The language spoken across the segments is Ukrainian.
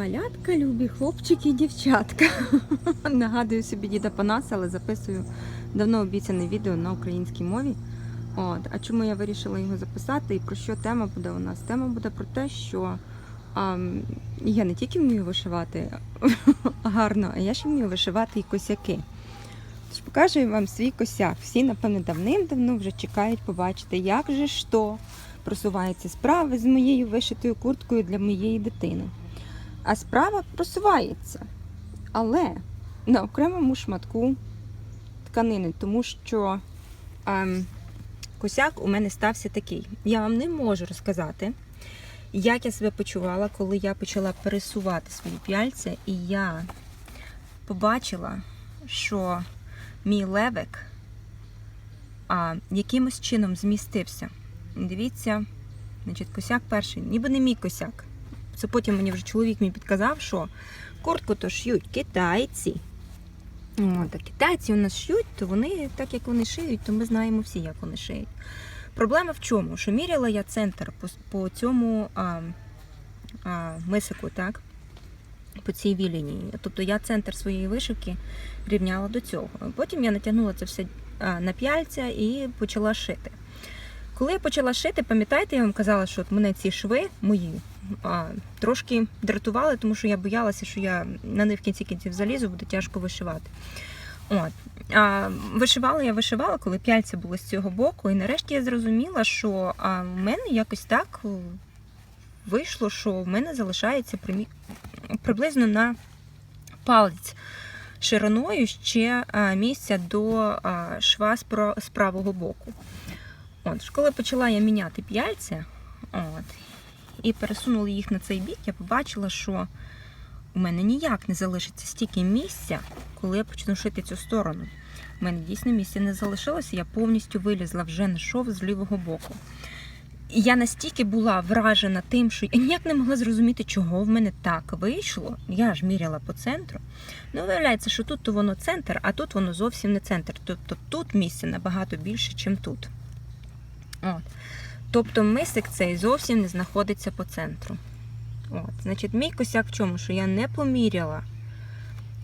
Малятка, любі хлопчики і дівчатка. Нагадую собі діда Панаса, але записую давно обіцяне відео на українській мові. От. А чому я вирішила його записати і про що тема буде у нас? Тема буде про те, що а, я не тільки вмію вишивати гарно, а я ще вмію вишивати і косяки. Тож покажу вам свій косяк. Всі, напевно, давним-давно вже чекають побачити, як же ж то просувається справи з моєю вишитою курткою для моєї дитини. А справа просувається, але на окремому шматку тканини, тому що ем, косяк у мене стався такий. Я вам не можу розказати, як я себе почувала, коли я почала пересувати свої п'яльця, і я побачила, що мій левик а, якимось чином змістився. Дивіться, значить, косяк перший, ніби не мій косяк. Це потім мені вже чоловік мій підказав, що куртку то шьють китайці. От, а китайці у нас шьють, то вони так як вони шиють, то ми знаємо всі, як вони шиють. Проблема в чому? Що міряла я центр по, по цьому а, а, мисику, так? По цій вілінії. Тобто я центр своєї вишивки рівняла до цього. Потім я натягнула це все на п'яльця і почала шити. Коли я почала шити, пам'ятаєте, я вам казала, що от мене ці шви мої а, трошки дратували, тому що я боялася, що я на них в кінці кінців залізу, буде тяжко вишивати. От. А, вишивала я вишивала, коли п'яльця було з цього боку, і нарешті я зрозуміла, що а, в мене якось так вийшло, що в мене залишається примі... приблизно на палець шириною ще місця до шва з правого боку. От, коли почала я міняти п'яльця, от, і пересунула їх на цей бік, я побачила, що у мене ніяк не залишиться стільки місця, коли я почну шити цю сторону. У мене дійсно місця не залишилося, я повністю вилізла вже на шов з лівого боку. І я настільки була вражена тим, що я ніяк не могла зрозуміти, чого в мене так вийшло. Я ж міряла по центру. Ну, виявляється, що тут то воно центр, а тут воно зовсім не центр. Тобто тут місця набагато більше, ніж тут. От. Тобто мисик цей зовсім не знаходиться по центру. От. Значить, мій косяк в чому? Що я не поміряла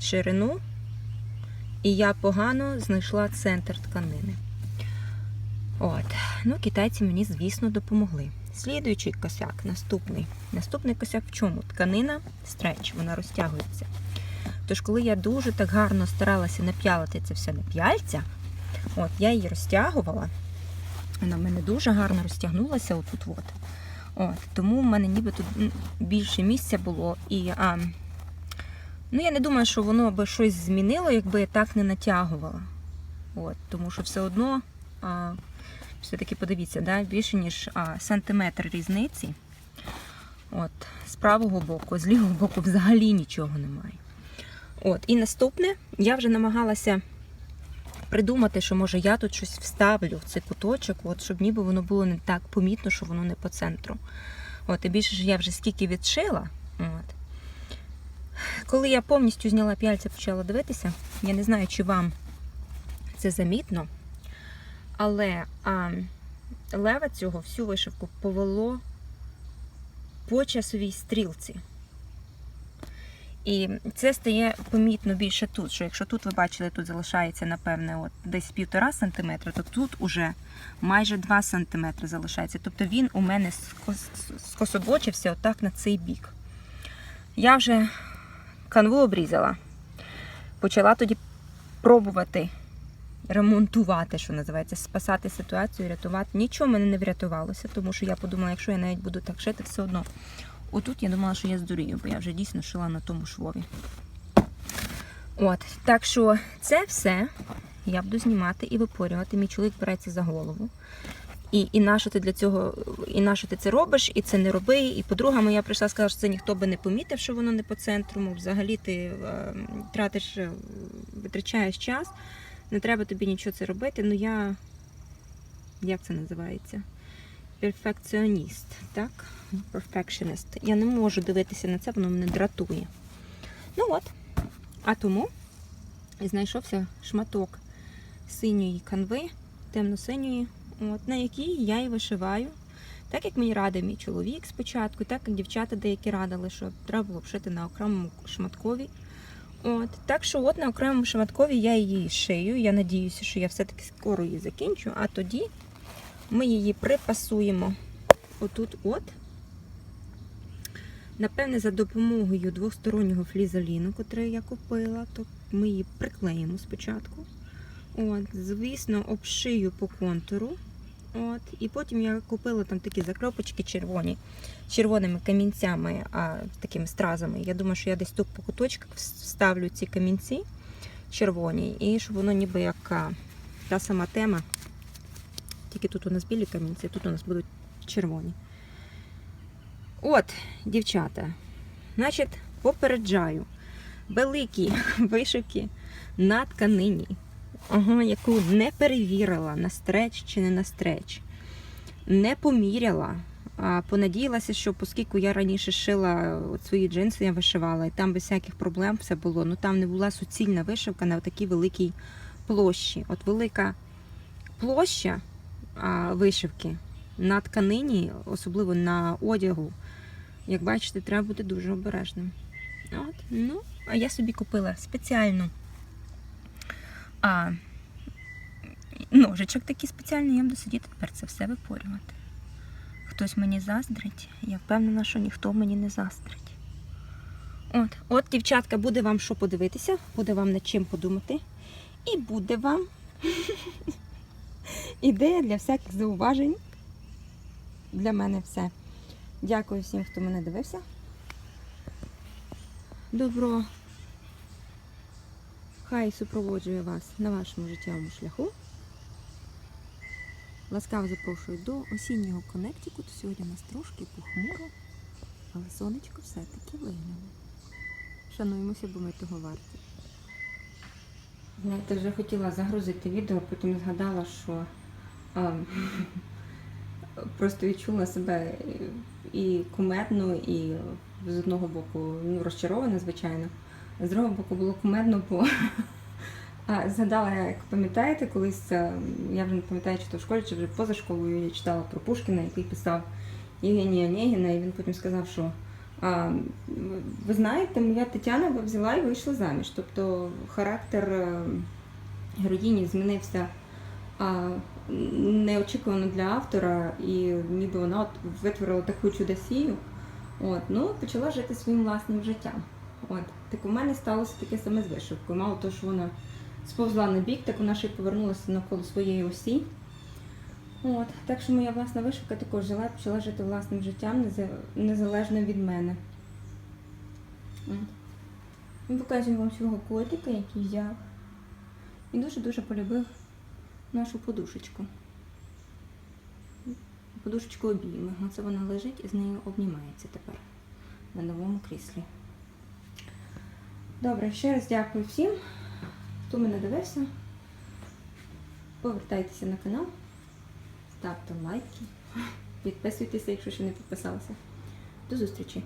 ширину, і я погано знайшла центр тканини. От. Ну, китайці мені, звісно, допомогли. Слідуючий косяк, наступний. Наступний косяк в чому? Тканина стреч, вона розтягується. Тож, коли я дуже так гарно старалася нап'ялити це все на п'яльця, от, я її розтягувала. Вона в мене дуже гарно розтягнулася отут. от. Тому в мене ніби тут більше місця було. І а, ну, я не думаю, що воно би щось змінило, якби я так не натягувала. От, тому що все одно, а, все-таки подивіться, да, більше, ніж а, сантиметр різниці. От, з правого боку, з лівого боку взагалі нічого немає. От, І наступне, я вже намагалася придумати, що може я тут щось вставлю в цей куточок, от, щоб ніби воно було не так помітно, що воно не по центру. От, І більше ж я вже скільки відшила. От. Коли я повністю зняла п'яльця, почала дивитися, я не знаю, чи вам це замітно, але а, лева цього всю вишивку повело по часовій стрілці. І це стає помітно більше тут, що якщо тут ви бачили, тут залишається, напевне, от десь півтора сантиметра, то тут уже майже 2 сантиметри залишається. Тобто він у мене скос- скособочився отак на цей бік. Я вже канву обрізала. Почала тоді пробувати ремонтувати, що називається, спасати ситуацію, рятувати. Нічого мене не врятувалося, тому що я подумала, якщо я навіть буду так шити, все одно. Отут я думала, що я здурію, бо я вже дійсно шила на тому швові. От, так що це все я буду знімати і випорювати. Мій чоловік береться за голову. І, і нащо ти для цього, і нащо ти це робиш, і це не роби. І подруга моя прийшла сказала, що це ніхто би не помітив, що воно не по центру. Взагалі ти е, тратиш, е, витрачаєш час, не треба тобі нічого це робити. Ну я як це називається? Перфекціоніст, так? Perfectionist. Я не можу дивитися на це, воно мене дратує. Ну от. А тому знайшовся шматок синьої канви, темно-синьої, на якій я і вишиваю Так як мені радив мій чоловік спочатку, так як дівчата деякі радили, що треба було вшити на окремому шматкові. От, так що от на окремому шматкові я її шию. Я надіюся, що я все-таки скоро її закінчу, а тоді ми її припасуємо отут от. Напевне, за допомогою двостороннього флізоліну, який я купила, то ми її приклеїмо спочатку. От, звісно, обшию по контуру. От, і потім я купила там такі закропочки червоні, червоними камінцями, а такими стразами. Я думаю, що я десь тут по куточках вставлю ці камінці червоні, і щоб воно ніби як та сама тема. Тільки тут у нас білі камінці, тут у нас будуть червоні. От, дівчата, значить, попереджаю. Великі вишивки на тканині, яку не перевірила на стреч чи не на стреч, не поміряла. А понадіялася, що оскільки я раніше шила от свої джинси, я вишивала, і там без всяких проблем все було. Ну там не була суцільна вишивка на такій великій площі. От велика площа вишивки на тканині, особливо на одягу, як бачите, треба бути дуже обережним. От, ну, а я собі купила спеціально а, ножичок такий спеціальний, я буду сидіти тепер це все випорювати. Хтось мені заздрить, я впевнена, що ніхто мені не заздрить. От, от, дівчатка, буде вам що подивитися, буде вам над чим подумати. І буде вам ідея для всяких зауважень. Для мене все. Дякую всім, хто мене дивився. Добро. Хай супроводжує вас на вашому життєвому шляху. Ласкаво запрошую до осіннього коннектикуту. Сьогодні у нас трошки похмуро, але сонечко все-таки виглянуло. Шануємося, бо ми того варті. Знаєте, вже хотіла загрузити відео, потім згадала, що а, просто відчула себе і кумедно, і з одного боку ну, розчарована, звичайно. З другого боку було кумедно, бо а, згадала, як пам'ятаєте, колись я вже не пам'ятаю, чи то в школі, чи вже поза школою я читала про Пушкіна, який писав Євгенія Онєгіна, і він потім сказав, що а, ви знаєте, моя Тетяна взяла і вийшла заміж. Тобто характер е, героїні змінився а, неочікувано для автора, і ніби вона от витворила таку чудосію. От, ну, почала жити своїм власним життям. От, так у мене сталося таке саме з вишивкою. Мало того, що вона сповзла на бік, так вона ще й повернулася навколо своєї осі. От, так що моя власна вишивка також жила і почала жити власним життям, незалежно від мене. От. І показую вам свого котика, який взяв. І дуже-дуже полюбив нашу подушечку. Подушечку обійми. Оце вона лежить і з нею обнімається тепер на новому кріслі. Добре, ще раз дякую всім, хто мене дивився. Повертайтеся на канал, ставте лайки, підписуйтеся, якщо ще не підписалися. До зустрічі!